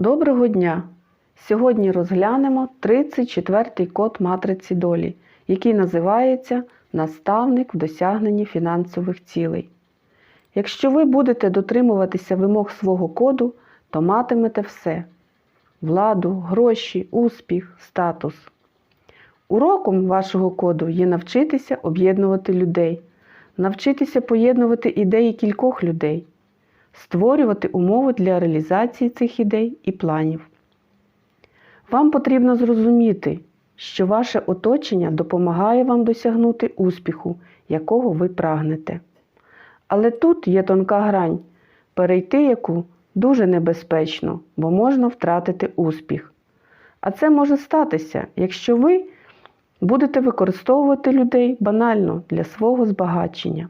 Доброго дня! Сьогодні розглянемо 34-й код матриці долі, який називається Наставник в досягненні фінансових цілей. Якщо ви будете дотримуватися вимог свого коду, то матимете все: владу, гроші, успіх, статус. Уроком вашого коду є навчитися об'єднувати людей, навчитися поєднувати ідеї кількох людей, створювати умови для реалізації цих ідей і планів. Вам потрібно зрозуміти, що ваше оточення допомагає вам досягнути успіху, якого ви прагнете. Але тут є тонка грань, перейти яку дуже небезпечно, бо можна втратити успіх. А це може статися, якщо ви будете використовувати людей банально для свого збагачення.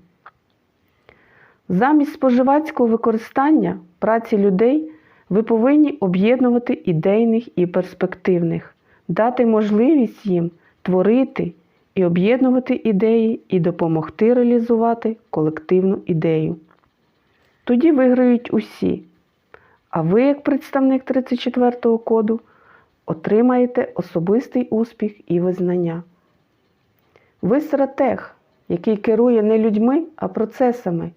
Замість споживацького використання праці людей ви повинні об'єднувати ідейних і перспективних, дати можливість їм творити і об'єднувати ідеї і допомогти реалізувати колективну ідею. Тоді виграють усі. А ви, як представник 34-го коду, отримаєте особистий успіх і визнання. Ви стратег, який керує не людьми, а процесами.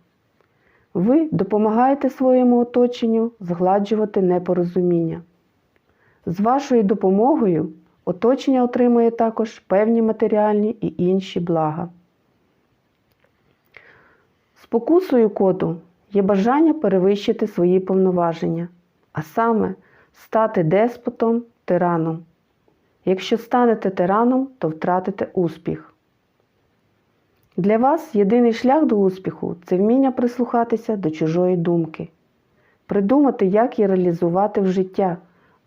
Ви допомагаєте своєму оточенню згладжувати непорозуміння. З вашою допомогою оточення отримує також певні матеріальні і інші блага. Спокусою коду є бажання перевищити свої повноваження, а саме стати деспотом, тираном. Якщо станете тираном, то втратите успіх. Для вас єдиний шлях до успіху це вміння прислухатися до чужої думки, придумати, як її реалізувати в життя,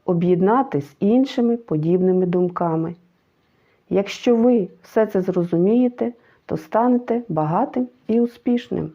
об'єднати з іншими подібними думками. Якщо ви все це зрозумієте, то станете багатим і успішним.